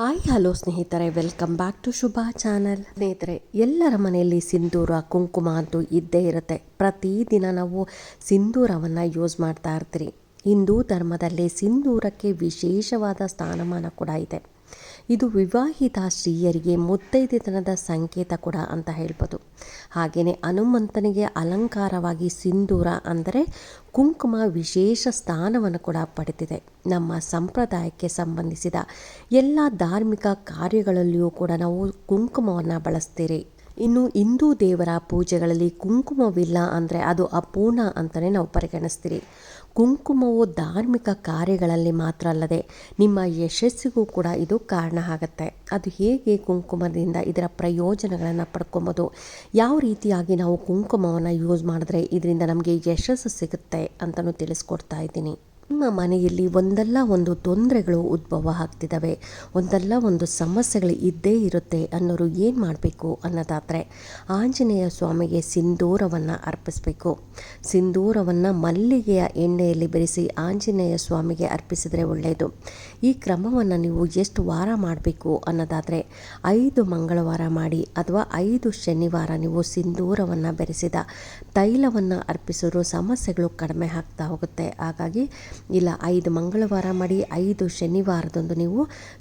Hi, hello ಸ್ನೇಹಿತರೆ, welcome back to Shubha channel. ಸ್ನೇಹಿತರೆ, ಎಲ್ಲರ ಮನೆಯಲ್ಲಿ ಸಿಂಧೂರ ಕುಂಕುಮ ಅಂತೂ ಇದ್ದೇ ಇರುತ್ತೆ. ಪ್ರತಿದಿನ ನಾವು ಸಿಂಧೂರವನ್ನು ಯೂಸ್ ಮಾಡ್ತಾ ಇರ್ತೀರಿ. ಹಿಂದೂ ಧರ್ಮದಲ್ಲಿ ಸಿಂಧೂರಕ್ಕೆ ವಿಶೇಷವಾದ ಸ್ಥಾನಮಾನ ಕೂಡ ಇದೆ. ಇದು ವಿವಾಹಿತ ಸ್ತ್ರೀಯರಿಗೆ ಮುತ್ತೈದೆತನದ ಸಂಕೇತ ಕೂಡ ಅಂತ ಹೇಳ್ಬೋದು. ಹಾಗೆಯೇ ಹನುಮಂತನಿಗೆ ಅಲಂಕಾರವಾಗಿ ಸಿಂಧೂರ ಅಂದರೆ ಕುಂಕುಮ ವಿಶೇಷ ಸ್ಥಾನವನ್ನು ಕೂಡ ಪಡೆದಿದೆ. ನಮ್ಮ ಸಂಪ್ರದಾಯಕ್ಕೆ ಸಂಬಂಧಿಸಿದ ಎಲ್ಲ ಧಾರ್ಮಿಕ ಕಾರ್ಯಗಳಲ್ಲಿಯೂ ಕೂಡ ನಾವು ಕುಂಕುಮವನ್ನು ಬಳಸ್ತೀರಿ. ಇನ್ನು ಹಿಂದೂ ದೇವರ ಪೂಜೆಗಳಲ್ಲಿ ಕುಂಕುಮವಿಲ್ಲ ಅಂದರೆ ಅದು ಅಪೂರ್ಣ ಅಂತಲೇ ನಾವು ಪರಿಗಣಿಸ್ತೀರಿ. ಕುಂಕುಮವು ಧಾರ್ಮಿಕ ಕಾರ್ಯಗಳಲ್ಲಿ ಮಾತ್ರ ಅಲ್ಲದೆ ನಿಮ್ಮ ಯಶಸ್ಸಿಗೂ ಕೂಡ ಇದು ಕಾರಣ ಆಗುತ್ತೆ. ಅದು ಹೇಗೆ ಕುಂಕುಮದಿಂದ ಇದರ ಪ್ರಯೋಜನಗಳನ್ನು ಪಡ್ಕೊಬೋದು? ಯಾವ ರೀತಿಯಾಗಿ ನಾವು ಕುಂಕುಮವನ್ನು ಯೂಸ್ ಮಾಡಿದ್ರೆ ಇದರಿಂದ ನಮಗೆ ಯಶಸ್ಸು ಸಿಗುತ್ತೆ ಅಂತಲೂ ತಿಳಿಸ್ಕೊಡ್ತಾ ಇದ್ದೀನಿ. ನಿಮ್ಮ ಮನೆಯಲ್ಲಿ ಒಂದಲ್ಲ ಒಂದು ತೊಂದರೆಗಳು ಉದ್ಭವ ಆಗ್ತಿದ್ದಾವೆ. ಒಂದಲ್ಲ ಒಂದು ಸಮಸ್ಯೆಗಳು ಇದ್ದೇ ಇರುತ್ತೆ ಅನ್ನೋರು ಏನು ಮಾಡಬೇಕು ಅನ್ನೋದಾದರೆ ಆಂಜನೇಯ ಸ್ವಾಮಿಗೆ ಸಿಂಧೂರವನ್ನು ಅರ್ಪಿಸಬೇಕು. ಸಿಂಧೂರವನ್ನು ಮಲ್ಲಿಗೆಯ ಎಣ್ಣೆಯಲ್ಲಿ ಬೆರೆಸಿ ಆಂಜನೇಯ ಸ್ವಾಮಿಗೆ ಅರ್ಪಿಸಿದರೆ ಒಳ್ಳೆಯದು ಈ ಕ್ರಮವನ್ನು ನೀವು ಎಷ್ಟು ವಾರ ಮಾಡಬೇಕು ಅನ್ನೋದಾದರೆ ಐದು ಮಂಗಳವಾರ ಮಾಡಿ ಅಥವಾ ಐದು ಶನಿವಾರ ನೀವು ಸಿಂಧೂರವನ್ನು ಬೆರೆಸಿದ ತೈಲವನ್ನು ಅರ್ಪಿಸಿದ್ರು ಸಮಸ್ಯೆಗಳು ಕಡಿಮೆ ಆಗ್ತಾ ಹೋಗುತ್ತೆ. ಹಾಗಾಗಿ ಇಲ್ಲ, ಐದು ಮಂಗಳವಾರ ಮಾಡಿ ಐದು ಶನಿವಾರದಂದು ನೀವು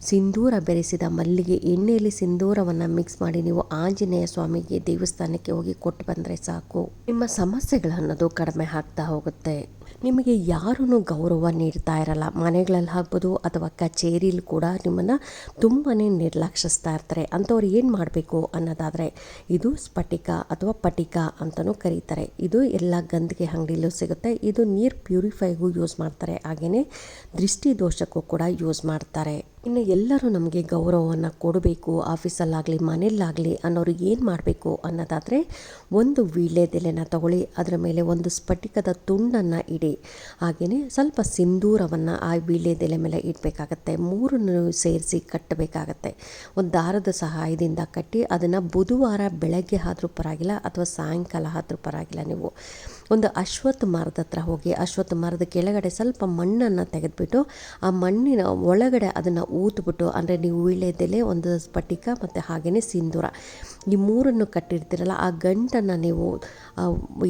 ಸಿಂಧೂರ ಬೆರೆಸಿದ ಮಲ್ಲಿಗೆ ಎಣ್ಣೆಯಲ್ಲಿ ಸಿಂಧೂರವನ್ನು ಮಿಕ್ಸ್ ಮಾಡಿ ನೀವು ಆಂಜನೇಯ ಸ್ವಾಮಿಗೆ ದೇವಸ್ಥಾನಕ್ಕೆ ಹೋಗಿ ಕೊಟ್ಟು ಬಂದರೆ ಸಾಕು. ನಿಮ್ಮ ಸಮಸ್ಯೆಗಳು ಅನ್ನೋದು ಕಡಿಮೆ ಆಗ್ತಾ ಹೋಗುತ್ತೆ. ನಿಮಗೆ ಯಾರೂ ಗೌರವ ನೀಡ್ತಾ ಇರಲ್ಲ? ಮನೆಗಳಲ್ಲಿ ಆಗ್ಬೋದು ಅಥವಾ ಕಚೇರಿಲಿ ಕೂಡ ನಿಮ್ಮನ್ನು ತುಂಬಾ ನಿರ್ಲಕ್ಷಿಸ್ತಾ ಇರ್ತಾರೆ. ಅಂಥವ್ರು ಏನು ಮಾಡಬೇಕು ಅನ್ನೋದಾದರೆ, ಇದು ಸ್ಫಟಿಕ ಅಥವಾ ಪಟಿಕ ಅಂತಲೂ ಕರೀತಾರೆ. ಇದು ಎಲ್ಲ ಗಂದಿಗೆ ಅಂಗಡಿಲೂ ಸಿಗುತ್ತೆ. ಇದು ನೀರು ಪ್ಯೂರಿಫೈಗೂ ಯೂಸ್ ಮಾಡ್ತಾರೆ. ಹಾಗೆಯೇ ದೃಷ್ಟಿ ದೋಷಕ್ಕೂ ಕೂಡ ಯೂಸ್ ಮಾಡ್ತಾರೆ. ಇನ್ನು ಎಲ್ಲರೂ ನಮಗೆ ಗೌರವವನ್ನು ಕೊಡಬೇಕು, ಆಫೀಸಲ್ಲಾಗಲಿ ಮನೆಯಲ್ಲಾಗಲಿ ಅನ್ನೋರು ಏನು ಮಾಡಬೇಕು ಅನ್ನೋದಾದರೆ ಒಂದು ವೀಳ್ಯದೆಲೆನ ತಗೊಳ್ಳಿ, ಅದರ ಮೇಲೆ ಒಂದು ಸ್ಫಟಿಕದ ತುಂಡನ್ನು ಇಡಿ. ಹಾಗೆಯೇ ಸ್ವಲ್ಪ ಸಿಂಧೂರವನ್ನು ಆ ವೀಳ್ಯದೆಲೆ ಮೇಲೆ ಇಡಬೇಕಾಗತ್ತೆ. ಮೂರನ್ನು ಸೇರಿಸಿ ಕಟ್ಟಬೇಕಾಗತ್ತೆ. ಒಂದು ದಾರದ ಸಹಾಯದಿಂದ ಕಟ್ಟಿ, ಅದನ್ನು ಬುಧವಾರ ಬೆಳಗ್ಗೆ ಆದರೂ ಪರವಾಗಿಲ್ಲ ಅಥವಾ ಸಾಯಂಕಾಲ ಆದರೂ ಪರವಾಗಿಲ್ಲ ನೀವು. ಒಂದು ಅಶ್ವತ್ಥ ಮರದ ಹತ್ರ ಹೋಗಿ, ಅಶ್ವತ್ಥ ಮರದ ಕೆಳಗಡೆ ಸ್ವಲ್ಪ ಮಣ್ಣನ್ನು ತೆಗೆದುಬಿಟ್ಟು ಆ ಮಣ್ಣಿನ ಒಳಗಡೆ ಅದನ್ನು ಊತ್ಬಿಟ್ಟು ಅಂದರೆ ನೀವು ವೀಳ್ಯದೆಲೆ ಒಂದು ಸ್ಫಟಿಕ ಮತ್ತು ಹಾಗೆಯೇ ಸಿಂಧೂರ. ಈ ಮೂರನ್ನು ಕಟ್ಟಿರ್ತೀರಲ್ಲ, ಆ ಗಂಟನ್ನು ನೀವು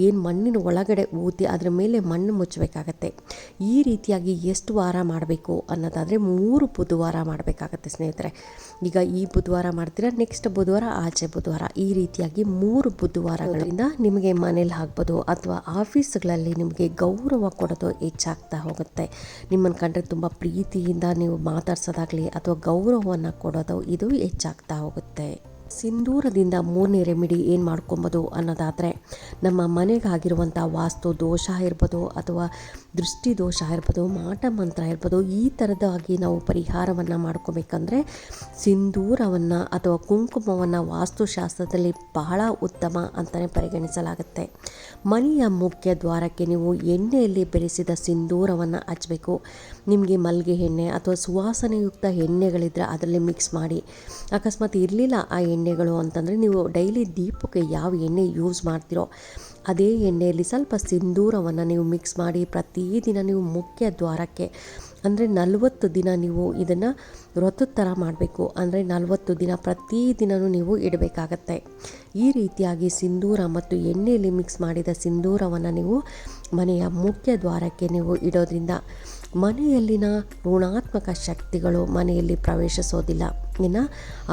ಏನು ಮಣ್ಣಿನ ಒಳಗಡೆ ಊತಿ ಅದರ ಮೇಲೆ ಮಣ್ಣು ಮುಚ್ಚಬೇಕಾಗತ್ತೆ. ಈ ರೀತಿಯಾಗಿ ಎಷ್ಟು ವಾರ ಮಾಡಬೇಕು ಅನ್ನೋದಾದರೆ ಮೂರು ಬುಧವಾರ ಮಾಡಬೇಕಾಗತ್ತೆ ಸ್ನೇಹಿತರೆ. ಈಗ ಈ ಬುಧವಾರ ಮಾಡ್ತೀರಾ ನೆಕ್ಸ್ಟ್ ಬುಧವಾರ, ಆಚೆ ಬುಧವಾರ, ಈ ರೀತಿಯಾಗಿ ಮೂರು ಬುಧವಾರಗಳಿಂದ ನಿಮಗೆ ಮನೇಲಿ ಹಾಕ್ಬೋದು, ಅಥವಾ ಆಫೀಸ್ಗಳಲ್ಲಿ ನಿಮಗೆ ಗೌರವ ಕೊಡೋದು ಹೆಚ್ಚಾಗ್ತಾ ಹೋಗುತ್ತೆ. ನಿಮ್ಮನ್ನು ಕಂಡ್ರೆ ತುಂಬ ಪ್ರೀತಿಯಿಂದ ನೀವು ಮಾತಾಡ್ಸೋದಾಗಲಿ ಅಥವಾ ಗೌರವವನ್ನು ಕೊಡೋದು ಇದು ಹೆಚ್ಚಾಗ್ತಾ ಹೋಗುತ್ತೆ. ಸಿಂಧೂರದಿಂದ ಮೂರನೇ ರೆಮಿಡಿ ಏನು ಮಾಡ್ಕೊಬೋದು ಅನ್ನೋದಾದರೆ, ನಮ್ಮ ಮನೆಗಾಗಿರುವಂಥ ವಾಸ್ತು ದೋಷ ಇರ್ಬೋದು ಅಥವಾ ದೃಷ್ಟಿ ದೋಷ ಇರ್ಬೋದು, ಮಾಟ ಮಂತ್ರ ಇರ್ಬೋದು, ಈ ಥರದಾಗಿ ನಾವು ಪರಿಹಾರವನ್ನು ಮಾಡ್ಕೋಬೇಕಂದ್ರೆ ಸಿಂಧೂರವನ್ನು ಅಥವಾ ಕುಂಕುಮವನ್ನು ವಾಸ್ತುಶಾಸ್ತ್ರದಲ್ಲಿ ಬಹಳ ಉತ್ತಮ ಅಂತಲೇ ಪರಿಗಣಿಸಲಾಗುತ್ತೆ. ಮನೆಯ ಮುಖ್ಯ ದ್ವಾರಕ್ಕೆ ನೀವು ಎಣ್ಣೆಯಲ್ಲಿ ಬೆರೆಸಿದ ಸಿಂಧೂರವನ್ನು ಹಚ್ಚಬೇಕು ನಿಮಗೆ ಮಲ್ಲಿಗೆ ಎಣ್ಣೆ ಅಥವಾ ಸುವಾಸನೆಯುಕ್ತ ಎಣ್ಣೆಗಳಿದ್ದರೆ ಅದರಲ್ಲಿ ಮಿಕ್ಸ್ ಮಾಡಿ. ಅಕಸ್ಮಾತ್ ಇರಲಿಲ್ಲ ಆ ಎಣ್ಣೆಗಳು ಅಂತಂದರೆ ನೀವು ಡೈಲಿ ದೀಪಕ್ಕೆ ಯಾವ ಎಣ್ಣೆ ಯೂಸ್ ಮಾಡ್ತೀರೋ ಅದೇ ಎಣ್ಣೆಯಲ್ಲಿ ಸ್ವಲ್ಪ ಸಿಂಧೂರವನ್ನು ನೀವು ಮಿಕ್ಸ್ ಮಾಡಿ ಪ್ರತಿದಿನ ನೀವು ಮುಖ್ಯ ದ್ವಾರಕ್ಕೆ ಅಂದರೆ ನಲವತ್ತು ದಿನ ನೀವು ಇದನ್ನು ವ್ರತದ ಥರ ಮಾಡಬೇಕು. ಅಂದರೆ ನಲವತ್ತು ದಿನ ಪ್ರತಿದಿನವೂ ನೀವು ಇಡಬೇಕಾಗತ್ತೆ. ಈ ರೀತಿಯಾಗಿ ಸಿಂಧೂರ ಮತ್ತು ಎಣ್ಣೆಯಲ್ಲಿ ಮಿಕ್ಸ್ ಮಾಡಿದ ಸಿಂಧೂರವನ್ನು ನೀವು ಮನೆಯ ಮುಖ್ಯ ದ್ವಾರಕ್ಕೆ ನೀವು ಇಡೋದ್ರಿಂದ ಮನೆಯಲ್ಲಿನ ಋಣಾತ್ಮಕ ಶಕ್ತಿಗಳು ಮನೆಯಲ್ಲಿ ಪ್ರವೇಶಿಸೋದಿಲ್ಲ. ಇನ್ನು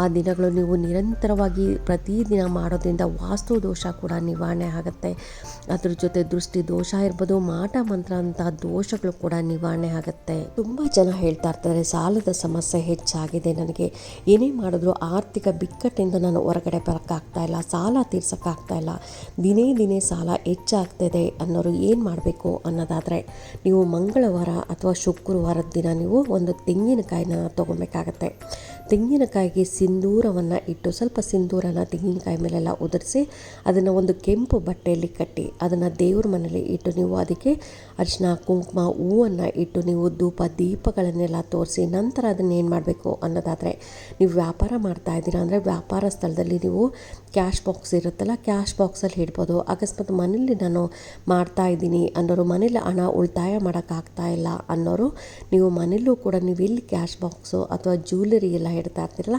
ಆ ದಿನಗಳು ನೀವು ನಿರಂತರವಾಗಿ ಪ್ರತಿದಿನ ಮಾಡೋದ್ರಿಂದ ವಾಸ್ತು ದೋಷ ಕೂಡ ನಿವಾರಣೆ ಆಗುತ್ತೆ. ಅದ್ರ ಜೊತೆ ದೃಷ್ಟಿ ದೋಷ ಇರ್ಬೋದು, ಮಾಟ ಮಂತ್ರ ಅಂತ ದೋಷಗಳು ಕೂಡ ನಿವಾರಣೆ ಆಗುತ್ತೆ. ತುಂಬ ಜನ ಹೇಳ್ತಾ ಇರ್ತಾರೆ, ಸಾಲದ ಸಮಸ್ಯೆ ಹೆಚ್ಚಾಗಿದೆ ನನಗೆ. ಏನೇ ಮಾಡಿದ್ರು ಆರ್ಥಿಕ ಬಿಕ್ಕಟ್ಟಿಂದ ನಾನು ಹೊರಗಡೆ ಬರೋಕ್ಕಾಗ್ತಾ ಇಲ್ಲ, ಸಾಲ ತೀರ್ಸೋಕ್ಕಾಗ್ತಾ ಇಲ್ಲ. ದಿನೇ ದಿನೇ ಸಾಲ ಹೆಚ್ಚಾಗ್ತಿದೆ ಅನ್ನೋರು ಏನು ಮಾಡಬೇಕು ಅನ್ನೋದಾದರೆ, ನೀವು ಮಂಗಳವಾರ ಅಥವಾ ಶುಕ್ರವಾರದ ದಿನ ನೀವು ಒಂದು ತೆಂಗಿನಕಾಯಿನ ತೊಗೊಬೇಕಾಗತ್ತೆ. ತೆಂಗಿನಕಾಯಿಗೆ ಸಿಂಧೂರವನ್ನು ಇಟ್ಟು ಸ್ವಲ್ಪ ಸಿಂಧೂರನ ತೆಂಗಿನಕಾಯಿ ಮೇಲೆಲ್ಲ ಉದುರಿಸಿ ಅದನ್ನು ಒಂದು ಕೆಂಪು ಬಟ್ಟೆಯಲ್ಲಿ ಕಟ್ಟಿ ಅದನ್ನು ದೇವ್ರ ಮನೆಯಲ್ಲಿ ಇಟ್ಟು ನೀವು ಅದಕ್ಕೆ ಅರಿಶಿನ ಕುಂಕುಮ, ಹೂವನ್ನು ಇಟ್ಟು ನೀವು ಧೂಪ, ದೀಪಗಳನ್ನೆಲ್ಲ ತೋರಿಸಿ ನಂತರ ಅದನ್ನು ಏನು ಮಾಡಬೇಕು ಅನ್ನೋದಾದರೆ ನೀವು ವ್ಯಾಪಾರ ಮಾಡ್ತಾ ಇದ್ದೀರಾ ಅಂದರೆ ವ್ಯಾಪಾರ ಸ್ಥಳದಲ್ಲಿ ನೀವು ಕ್ಯಾಶ್ ಬಾಕ್ಸ್ ಇರುತ್ತಲ್ಲ, ಕ್ಯಾಶ್ ಬಾಕ್ಸಲ್ಲಿ ಇಡ್ಬೋದು. ಅಕಸ್ಮಾತ್ ಮನೇಲಿ ನಾನು ಮಾಡ್ತಾ ಇದ್ದೀನಿ ಅನ್ನೋರು ಮನೇಲಿ ಹಣ ಉಳಿತಾಯ ಮಾಡೋಕ್ಕಾಗ್ತಾ ಇಲ್ಲ ಅನ್ನೋರು ನೀವು ಮನೆಯಲ್ಲೂ ಕೂಡ ನೀವು ಇಲ್ಲಿ ಕ್ಯಾಶ್ ಬಾಕ್ಸು ಅಥವಾ ಜ್ಯುವೆಲರಿ ಎಲ್ಲ ಇಡ್ತಾ ಇರ್ತೀರಲ್ಲ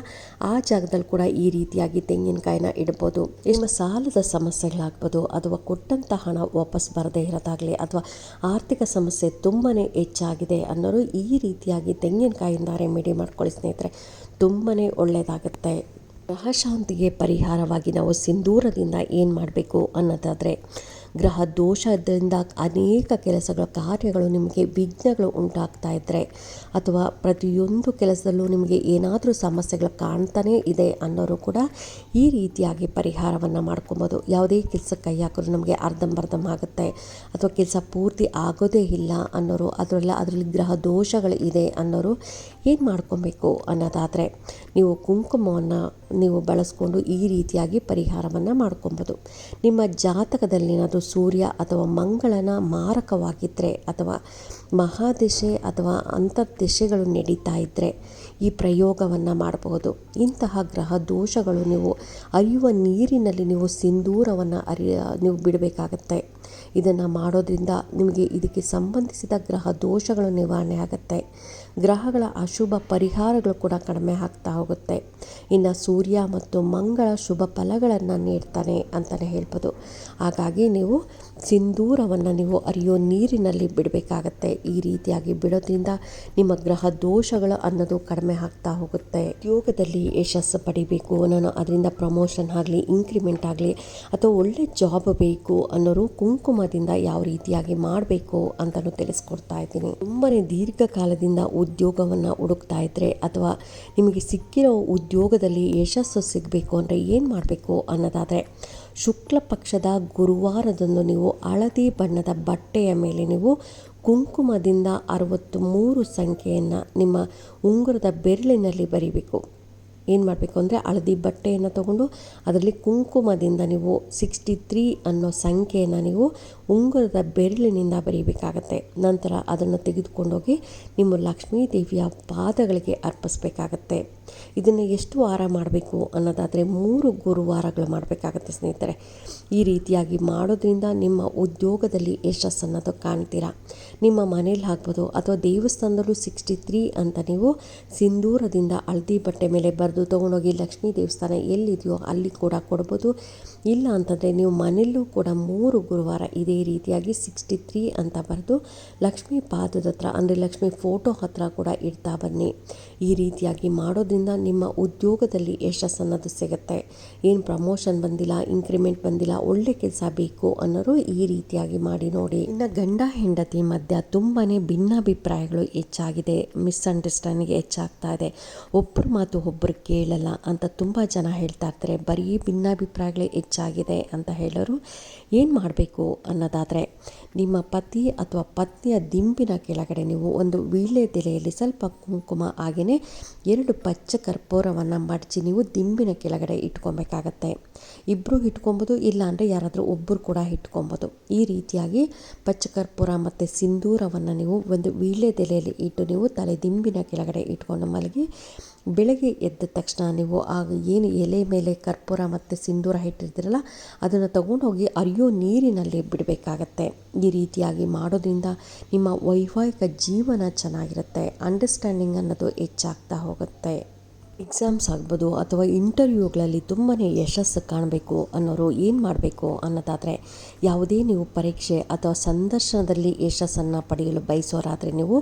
ಆ ಜಾಗದಲ್ಲಿ ಕೂಡ ಈ ರೀತಿಯಾಗಿ ತೆಂಗಿನಕಾಯಿನ ಇಡ್ಬೋದು. ನಿಮ್ಮ ಸಾಲದ ಸಮಸ್ಯೆಗಳಾಗ್ಬೋದು ಅಥವಾ ಕೊಟ್ಟಂಥ ಹಣ ವಾಪಸ್ ಬರದೇ ಇರೋದಾಗಲಿ ಅಥವಾ ಆರ್ಥಿಕ ಸಮಸ್ಯೆ ತುಂಬಾ ಹೆಚ್ಚಾಗಿದೆ ಅನ್ನೋರು ಈ ರೀತಿಯಾಗಿ ತೆಂಗಿನಕಾಯಿಂದ ರೆಮಿಡಿ ಮಾಡ್ಕೊಳ್ಳಿ ಸ್ನೇಹಿತರೆ. ತುಂಬಾ ಒಳ್ಳೆಯದಾಗುತ್ತೆ ಗ್ರಹಶಾಂತಿಗೆ ಪರಿಹಾರವಾಗಿ ನಾವು ಸಿಂಧೂರದಿಂದ ಏನು ಮಾಡಬೇಕು ಅನ್ನೋದಾದರೆ ಗ್ರಹ ದೋಷದಿಂದ ಅನೇಕ ಕೆಲಸಗಳ ಕಾರ್ಯಗಳು ನಿಮಗೆ ವಿಘ್ನಗಳು ಉಂಟಾಗ್ತಾ ಇದ್ದರೆ ಅಥವಾ ಪ್ರತಿಯೊಂದು ಕೆಲಸದಲ್ಲೂ ನಿಮಗೆ ಏನಾದರೂ ಸಮಸ್ಯೆಗಳು ಕಾಣ್ತಾನೇ ಇದೆ ಅನ್ನೋರು ಕೂಡ ಈ ರೀತಿಯಾಗಿ ಪರಿಹಾರವನ್ನು ಮಾಡ್ಕೊಬೋದು. ಯಾವುದೇ ಕೆಲಸ ಕೈ ಹಾಕಿದ್ರು ನಮಗೆ ಅರ್ಧಂಬರ್ಧಂ ಆಗುತ್ತೆ. ಅಥವಾ ಕೆಲಸ ಪೂರ್ತಿ ಆಗೋದೇ ಇಲ್ಲ ಅನ್ನೋರು, ಅದರಲ್ಲ ಅದರಲ್ಲಿ ಗ್ರಹ ದೋಷಗಳು ಇದೆ ಅನ್ನೋರು ಏನು ಮಾಡ್ಕೊಬೇಕು ಅನ್ನೋದಾದರೆ ನೀವು ಕುಂಕುಮವನ್ನು ನೀವು ಬಳಸ್ಕೊಂಡು ಈ ರೀತಿಯಾಗಿ ಪರಿಹಾರವನ್ನು ಮಾಡ್ಕೊಬೋದು. ನಿಮ್ಮ ಜಾತಕದಲ್ಲಿನದು ಸೂರ್ಯ ಅಥವಾ ಮಂಗಳನ ಮಾರಕವಾಗಿದ್ದರೆ ಅಥವಾ ಮಹಾದಿಶೆ ಅಥವಾ ಅಂತರ್ದಿಶೆಗಳು ನಡೀತಾ ಇದ್ದರೆ ಈ ಪ್ರಯೋಗವನ್ನು ಮಾಡಬಹುದು. ಇಂತಹ ಗ್ರಹ ದೋಷಗಳು ನೀವು ಅರಿಯುವ ನೀರಿನಲ್ಲಿ ನೀವು ಸಿಂಧೂರವನ್ನು ಅರಿಯ, ನೀವು ಬಿಡಬೇಕಾಗತ್ತೆ. ಇದನ್ನು ಮಾಡೋದ್ರಿಂದ ನಿಮಗೆ ಇದಕ್ಕೆ ಸಂಬಂಧಿಸಿದ ಗ್ರಹ ದೋಷಗಳು ನಿವಾರಣೆ ಆಗುತ್ತೆ. ಗ್ರಹಗಳ ಅಶುಭ ಪರಿಹಾರಗಳು ಕೂಡ ಕಡಿಮೆ ಆಗ್ತಾ ಹೋಗುತ್ತೆ. ಇನ್ನು ಸೂರ್ಯ ಮತ್ತು ಮಂಗಳ ಶುಭ ಫಲಗಳನ್ನು ನೀಡ್ತಾನೆ ಅಂತಲೇ ಹೇಳ್ಬೋದು. ಹಾಗಾಗಿ ನೀವು ಸಿಂಧೂರವನ್ನು ನೀವು ಅರಿಯೋ ನೀರಿನಲ್ಲಿ ಬಿಡಬೇಕಾಗತ್ತೆ. ಈ ರೀತಿಯಾಗಿ ಬಿಡೋದ್ರಿಂದ ನಿಮ್ಮ ಗ್ರಹ ದೋಷಗಳು ಅನ್ನೋದು ಕಡಿಮೆ ಆಗ್ತಾ ಹೋಗುತ್ತೆ. ಉದ್ಯೋಗದಲ್ಲಿ ಯಶಸ್ಸು ಪಡಿಬೇಕು ನಾನು ಅದರಿಂದ ಪ್ರಮೋಷನ್ ಆಗಲಿ ಇನ್ಕ್ರಿಮೆಂಟ್ ಆಗಲಿ, ಅಥವಾ ಒಳ್ಳೆ ಜಾಬ್ ಬೇಕು ಅನ್ನೋರು ಕುಂಕುಮದಿಂದ ಯಾವ ರೀತಿಯಾಗಿ ಮಾಡಬೇಕು ಅಂತಲೂ ತಿಳಿಸ್ಕೊಡ್ತಾ ಇದ್ದೀನಿ. ತುಂಬಾ ದೀರ್ಘಕಾಲದಿಂದ ಉದ್ಯೋಗವನ್ನು ಹುಡುಕ್ತಾ ಇದ್ರೆ ಅಥವಾ ನಿಮಗೆ ಸಿಕ್ಕಿರೋ ಉದ್ಯೋಗದಲ್ಲಿ ಯಶಸ್ಸು ಸಿಗಬೇಕು ಅಂದರೆ ಏನು ಮಾಡಬೇಕು ಅನ್ನೋದಾದರೆ ಶುಕ್ಲ ಪಕ್ಷದ ಗುರುವಾರದಂದು ನೀವು ಹಳದಿ ಬಣ್ಣದ ಬಟ್ಟೆಯ ಮೇಲೆ ನೀವು ಕುಂಕುಮದಿಂದ ಅರವತ್ತು ಮೂರು ಸಂಖ್ಯೆಯನ್ನು ನಿಮ್ಮ ಉಂಗುರದ ಬೆರಳಿನಲ್ಲಿ ಬರಿಬೇಕು. ಏನು ಮಾಡಬೇಕು ಅಂದರೆ ಹಳದಿ ಬಟ್ಟೆಯನ್ನು ತಗೊಂಡು ಅದರಲ್ಲಿ ಕುಂಕುಮದಿಂದ ನೀವು ಸಿಕ್ಸ್ಟಿ ತ್ರೀ ಅನ್ನೋ ಸಂಖ್ಯೆಯನ್ನು ನೀವು ಉಂಗುರದ ಬೆರಳಿನಿಂದ ಬರೀಬೇಕಾಗತ್ತೆ. ನಂತರ ಅದನ್ನು ತೆಗೆದುಕೊಂಡೋಗಿ ನಿಮ್ಮ ಲಕ್ಷ್ಮೀ ದೇವಿಯ ಪಾದಗಳಿಗೆ ಅರ್ಪಿಸ್ಬೇಕಾಗತ್ತೆ. ಇದನ್ನು ಎಷ್ಟು ವಾರ ಮಾಡಬೇಕು ಅನ್ನೋದಾದರೆ ಮೂರು ಗುರುವಾರಗಳು ಮಾಡಬೇಕಾಗತ್ತೆ ಸ್ನೇಹಿತರೆ. ಈ ರೀತಿಯಾಗಿ ಮಾಡೋದ್ರಿಂದ ನಿಮ್ಮ ಉದ್ಯೋಗದಲ್ಲಿ ಯಶಸ್ಸು ಅನ್ನೋದು ಕಾಣ್ತೀರಾ? ನಿಮ್ಮ ಮನೇಲಿ ಹಾಕ್ಬೋದು ಅಥವಾ ದೇವಸ್ಥಾನದಲ್ಲೂ ಸಿಕ್ಸ್ಟಿ ತ್ರೀ ಅಂತ ನೀವು ಸಿಂಧೂರದಿಂದ ಹಳದಿ ಬಟ್ಟೆ ಮೇಲೆ ಬರೆದು ತೊಗೊಂಡೋಗಿ ಲಕ್ಷ್ಮೀ ದೇವಸ್ಥಾನ ಎಲ್ಲಿದೆಯೋ ಅಲ್ಲಿ ಕೂಡ ಕೊಡ್ಬೋದು. ಇಲ್ಲ ಅಂತಂದರೆ ನೀವು ಮನೆಯಲ್ಲೂ ಕೂಡ ಮೂರು ಗುರುವಾರ ಇದೇ ರೀತಿಯಾಗಿ ಸಿಕ್ಸ್ಟಿ ತ್ರೀ ಅಂತ ಬರೆದು ಲಕ್ಷ್ಮೀ ಪಾದದ ಹತ್ರ ಅಂದರೆ ಲಕ್ಷ್ಮೀ ಫೋಟೋ ಹತ್ರ ಕೂಡ ಇಡ್ತಾ ಬನ್ನಿ. ಈ ರೀತಿಯಾಗಿ ಮಾಡೋದ್ರಿಂದ ನಿಮ್ಮ ಉದ್ಯೋಗದಲ್ಲಿ ಯಶಸ್ಸು ಅನ್ನೋದು ಸಿಗುತ್ತೆ. ಏನು ಪ್ರಮೋಷನ್ ಬಂದಿಲ್ಲ ಇನ್ಕ್ರಿಮೆಂಟ್ ಬಂದಿಲ್ಲ, ಒಳ್ಳೆ ಕೆಲಸ ಬೇಕು ಅನ್ನೋರು ಈ ರೀತಿಯಾಗಿ ಮಾಡಿ ನೋಡಿ. ಇನ್ನು ಗಂಡ ಹೆಂಡತಿ ಮಧ್ಯ ತುಂಬಾ ಭಿನ್ನಾಭಿಪ್ರಾಯಗಳು ಹೆಚ್ಚಾಗಿದೆ ಮಿಸ್ಅಂಡರ್ಸ್ಟ್ಯಾಂಡಿಂಗ್ ಹೆಚ್ಚಾಗ್ತಾ ಇದೆ. ಒಬ್ಬರು ಮಾತು ಒಬ್ಬರು ಕೇಳಲ್ಲ ಅಂತ ತುಂಬ ಜನ ಹೇಳ್ತಾ ಇರ್ತಾರೆ. ಬರೀ ಭಿನ್ನಾಭಿಪ್ರಾಯಗಳೇ ಹೆಚ್ಚಾಗಿದೆ ಅಂತ ಹೇಳೋರು ಏನು ಮಾಡಬೇಕು ಅನ್ನೋದಾದರೆ, ನಿಮ್ಮ ಪತಿ ಅಥವಾ ಪತ್ನಿಯ ದಿಂಬಿನ ಕೆಳಗಡೆ ನೀವು ಒಂದು ವೀಳ್ಯದೆಲೆಯಲ್ಲಿ ಸ್ವಲ್ಪ ಕುಂಕುಮ ಹಾಗೆಯೇ ಎರಡು ಪಚ್ಚ ಕರ್ಪೂರವನ್ನು ಮಡಚಿ ನೀವು ದಿಂಬಿನ ಕೆಳಗಡೆ ಇಟ್ಕೊಬೇಕಾಗತ್ತೆ. ಇಬ್ಬರು ಇಟ್ಕೊಬೋದು ಇಲ್ಲ ಅಂದರೆ ಯಾರಾದರೂ ಒಬ್ಬರು ಕೂಡ ಇಟ್ಕೊಬೋದು. ಈ ರೀತಿಯಾಗಿ ಪಚ್ಚ ಕರ್ಪೂರ ಮತ್ತು ಸಿಂಧೂರವನ್ನು ನೀವು ಒಂದು ವೀಳ್ಯದೆಲೆಯಲ್ಲಿ ಇಟ್ಟು ನೀವು ತಲೆ ದಿಂಬಿನ ಕೆಳಗಡೆ ಇಟ್ಕೊಂಡು ಮಲಗಿ, ಬೆಳಗ್ಗೆ ಎದ್ದ ತಕ್ಷಣ ನೀವು ಆ ಏನು ಎಲೆ ಮೇಲೆ ಕರ್ಪೂರ ಮತ್ತು ಸಿಂಧೂರ ಇಟ್ಟಿರ್ತೀರಲ್ಲ, ಅದನ್ನು ತಗೊಂಡೋಗಿ ಅರಿಯೋ ನೀರಿನಲ್ಲಿ ಬಿಡಬೇಕಾಗತ್ತೆ. ಈ ರೀತಿಯಾಗಿ ಮಾಡೋದ್ರಿಂದ ನಿಮ್ಮ ವೈವಾಹಿಕ ಜೀವನ ಚೆನ್ನಾಗಿರುತ್ತೆ. ಅಂಡರ್ಸ್ಟ್ಯಾಂಡಿಂಗ್ ಅನ್ನೋದು ಹೆಚ್ಚಾಗ್ತಾ ಹೋಗುತ್ತೆ. ಎಕ್ಸಾಮ್ಸ್ ಆಗ್ಬೋದು ಅಥವಾ ಇಂಟರ್ವ್ಯೂಗಳಲ್ಲಿ ತುಂಬಾ ಯಶಸ್ಸು ಕಾಣಬೇಕು ಅನ್ನೋರು ಏನು ಮಾಡಬೇಕು ಅನ್ನೋದಾದರೆ ಯಾವುದೇ ನೀವು ಪರೀಕ್ಷೆ ಅಥವಾ ಸಂದರ್ಶನದಲ್ಲಿ ಯಶಸ್ಸನ್ನು ಪಡೆಯಲು ಬಯಸೋರಾದರೆ ನೀವು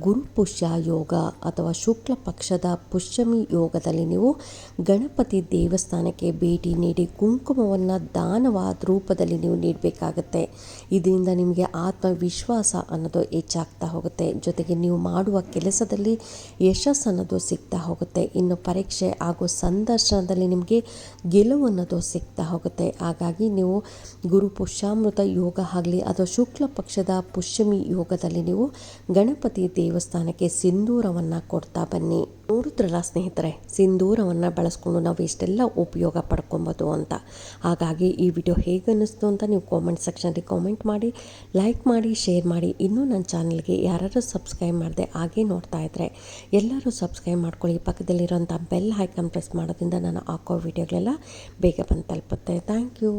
ಗುರುಪುಷ್ಯ ಯೋಗ ಅಥವಾ ಶುಕ್ಲ ಪಕ್ಷದ ಪುಷ್ಯಮಿ ಯೋಗದಲ್ಲಿ ನೀವು ಗಣಪತಿ ದೇವಸ್ಥಾನಕ್ಕೆ ಭೇಟಿ ನೀಡಿ ಕುಂಕುಮವನ್ನು ದಾನವಾದ ರೂಪದಲ್ಲಿ ನೀವು ನೀಡಬೇಕಾಗತ್ತೆ. ಇದರಿಂದ ನಿಮಗೆ ಆತ್ಮವಿಶ್ವಾಸ ಅನ್ನೋದು ಹೆಚ್ಚಾಗ್ತಾ ಹೋಗುತ್ತೆ. ಜೊತೆಗೆ ನೀವು ಮಾಡುವ ಕೆಲಸದಲ್ಲಿ ಯಶಸ್ಸು ಅನ್ನೋದು ಸಿಗ್ತಾ ಹೋಗುತ್ತೆ. ಇನ್ನು ಪರೀಕ್ಷೆ ಹಾಗೂ ಸಂದರ್ಶನದಲ್ಲಿ ನಿಮಗೆ ಗೆಲುವು ಅನ್ನೋದು ಸಿಗ್ತಾ ಹೋಗುತ್ತೆ. ಹಾಗಾಗಿ ನೀವು ಗುರು ಪುಷ್ಯಾಮೃತ ಯೋಗ ಆಗಲಿ ಅಥವಾ ಶುಕ್ಲ ಪಕ್ಷದ ಪುಷ್ಯಮಿ ಯೋಗದಲ್ಲಿ ನೀವು ಗಣಪತಿ ದೇವಸ್ಥಾನಕ್ಕೆ ಸಿಂಧೂರವನ್ನು ಕೊಡ್ತಾ ಬನ್ನಿ. ನೋಡಿದ್ರಲ್ಲ ಸ್ನೇಹಿತರೆ, ಸಿಂಧೂರವನ್ನು ಬಳಸ್ಕೊಂಡು ನಾವು ಇಷ್ಟೆಲ್ಲ ಉಪಯೋಗ ಪಡ್ಕೊಬೋದು ಅಂತ. ಹಾಗಾಗಿ ಈ ವಿಡಿಯೋ ಹೇಗೆ ಅನ್ನಿಸ್ತು ಅಂತ ನೀವು ಕಾಮೆಂಟ್ ಸೆಕ್ಷನಲ್ಲಿ ಕಾಮೆಂಟ್ ಮಾಡಿ ಲೈಕ್ ಮಾಡಿ ಶೇರ್ ಮಾಡಿ. ಇನ್ನೂ ನನ್ನ ಚಾನಲ್ಗೆ ಯಾರು ಸಬ್ಸ್ಕ್ರೈಬ್ ಮಾಡಿದೆ ಹಾಗೆ ನೋಡ್ತಾ ಇದ್ದರೆ ಎಲ್ಲರೂ ಸಬ್ಸ್ಕ್ರೈಬ್ ಮಾಡ್ಕೊಳ್ಳಿ. ಪಕ್ಕದಲ್ಲಿರೋಂಥ ಬೆಲ್ ಐಕನ್ ಪ್ರೆಸ್ ಮಾಡೋದ್ರಿಂದ ನಾನು ಹಾಕೋ ವಿಡಿಯೋಗಳೆಲ್ಲ ಬೇಗ ಬಂದು ತಲುಪುತ್ತೆ. Thank you